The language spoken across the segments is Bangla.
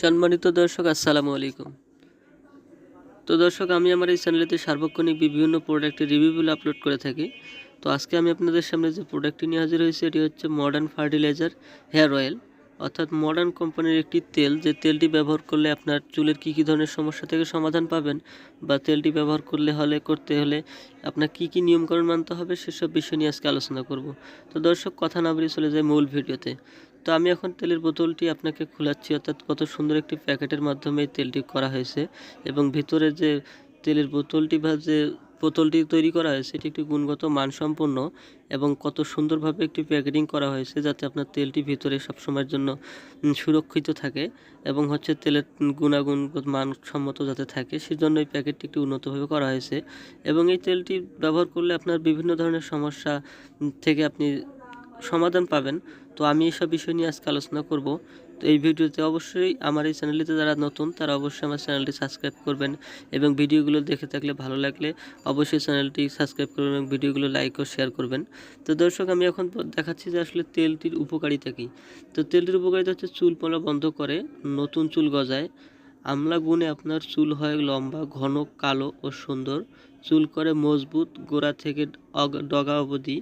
সম্মানিত দর্শক, আসসালামু আলাইকুম। তো দর্শক, আমি আমার এই চ্যানেলেতে সার্বক্ষণিক বিভিন্ন প্রোডাক্টের রিভিউগুলো আপলোড করে থাকি। তো আজকে আমি আপনাদের সামনে যে প্রোডাক্টটি নিয়ে হাজির হয়েছে, এটি হচ্ছে মডার্ন ফার্টিলাইজার হেয়ার অয়েল অর্থাৎ মডার্ন কোম্পানির একটি তেল। যে তেলটি ব্যবহার করলে আপনার চুলের কী কী ধরনের সমস্যা থেকে সমাধান পাবেন বা তেলটি ব্যবহার করলে হলে, করতে হলে আপনার কী কী নিয়মকানুন মানতে হবে, সেসব বিষয় নিয়ে আজকে আলোচনা করব। তো দর্শক, কথা না বলে চলে যায় মূল ভিডিওতে। তো আমি এখন তেলের বোতলটি আপনাকে খোলাচ্ছি, অর্থাৎ কত সুন্দর একটি প্যাকেটের মাধ্যমে তেলটি করা হয়েছে এবং ভিতরে যে তেলের বোতলটি বা যে বোতলটি তৈরি করা হয়েছে এটি একটি গুণগত মানসম্পন্ন এবং কত সুন্দরভাবে একটি প্যাকেটিং করা হয়েছে যাতে আপনার তেলটি ভিতরে সবসময়ের জন্য সুরক্ষিত থাকে এবং হচ্ছে তেলের গুণাগুণ মানসম্মত যাতে থাকে, সেজন্য এই প্যাকেটটি একটি উন্নতভাবে করা হয়েছে এবং এই তেলটি ব্যবহার করলে আপনার বিভিন্ন ধরনের সমস্যা থেকে আপনি সমাধান পাবেন। তো আমি এসব বিষয় নিয়ে আজকে আলোচনা করব। তো এই ভিডিওতে অবশ্যই আমার এই চ্যানেলটিতে যারা নতুন, তারা অবশ্যই আমার চ্যানেলটি সাবস্ক্রাইব করবেন এবং ভিডিওগুলো দেখে থাকলে ভালো লাগলে অবশ্যই চ্যানেলটি সাবস্ক্রাইব করবেন এবং ভিডিওগুলো লাইক ও শেয়ার করবেন। তো দর্শক, আমি এখন দেখাচ্ছি যে আসলে তেলটির উপকারিতা কী। তো তেলটির উপকারিতা হচ্ছে চুল পড়া বন্ধ করে, নতুন চুল গজায়। আমলা গুণে আপনার চুল হয় লম্বা, ঘন, কালো ও সুন্দর। চুল করে মজবুত গোড়া থেকে ডগা অবধি।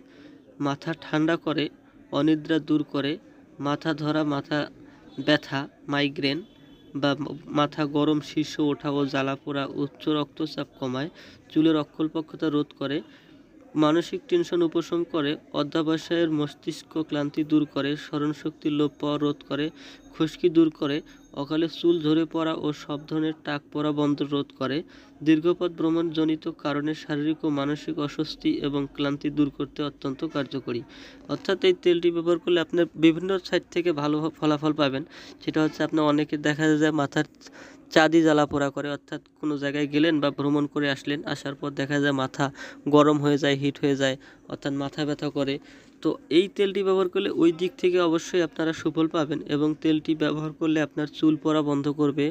মাথা ঠান্ডা করে, অনিদ্রা দূর করে, মাথা ধরা, মাথা ব্যথা মাইগ্রেন বা মাথা গরম, শীর্ষ ওঠা ও জ্বালা পোড়া, উচ্চ রক্তচাপ কমায়, চুলের অক্ষলপক্ষতা রোধ করে মানসিক টেনশন উপশম করে, অধ্যাবসায়ের মস্তিষ্ক ক্লান্তি দূর করে স্মরণশক্তির লোপ পাওয়া রোধ করে, খুশকি দূর করে, অকালে চুল ঝরে পড়া ও সব ধরনের টাক পড়া বন্ধ রোধ করে, দীর্ঘপথ ভ্রমণজনিত কারণে শারীরিক ও মানসিক অস্বস্তি এবং ক্লান্তি দূর করতে অত্যন্ত কার্যকরী। অর্থাৎ এই তেলটি ব্যবহার করলে আপনার বিভিন্ন সাইড থেকে ভালো ফলাফল পাবেন। সেটা হচ্ছে আপনার অনেকে দেখা যায় মাথার চাঁদি জ্বালা পোড়া করে, অর্থাৎ কোনো জায়গায় গেলেন বা ভ্রমণ করে আসলেন, আসার পর দেখা যায় মাথা গরম হয়ে যায়, হিট হয়ে যায়, অর্থাৎ মাথা ব্যথা করে। তো এই তেলটি ব্যবহার করলে ওই দিক থেকে অবশ্যই আপনারা সুফল পাবেন এবং তেলটি ব্যবহার করলে আপনার চুল পড়া বন্ধ করবে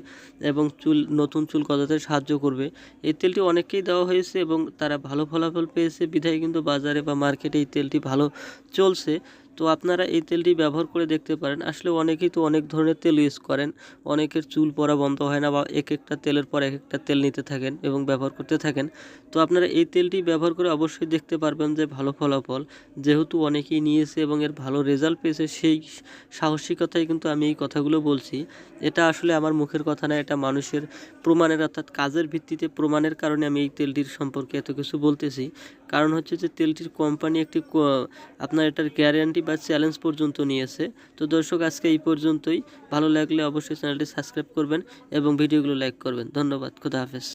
এবং চুল, নতুন চুল গজাতে সাহায্য করবে। এই তেলটি অনেককেই দেওয়া হয়েছে এবং তারা ভালো ফলাফল পেয়েছে। বিধায় কিন্তু বাজারে বা মার্কেটে এই তেলটি ভালো চলছে। তো আপনারা এই তেলটি ব্যবহার করে দেখতে পারেন। আসলে অনেকেই তো অনেক ধরনের তেল ইউজ করেন। অনেকের চুল পড়া বন্ধ হয় না বা এক একটা তেলের পর এক একটা তেল নিতে থাকেন এবং ব্যবহার করতে থাকেন। তো আপনারা এই তেলটি ব্যবহার করে অবশ্যই দেখতে পারবেন যে ভালো ফলাফল। যেহেতু অনেকেই নিয়েছে এবং এর ভালো রেজাল্ট পেয়েছে, সেই সাহসিকতায় কিন্তু আমি এই কথাগুলো বলছি। এটা আসলে আমার মুখের কথা না, এটা মানুষের প্রমাণের অর্থাৎ কাজের ভিত্তিতে প্রমাণের কারণে আমি এই তেলটির সম্পর্কে এত কিছু বলতেছি। কারণ হচ্ছে যে তেলটির কোম্পানি একটি আপনার এটার গ্যারান্টি বা চ্যালেঞ্জ পর্যন্ত নিয়েছে। তো দর্শক, আজকে এই পর্যন্তই। ভালো লাগলে অবশ্যই চ্যানেলটি সাবস্ক্রাইব করবেন এবং ভিডিওগুলো লাইক করবেন। ধন্যবাদ। খুদা হাফেজ।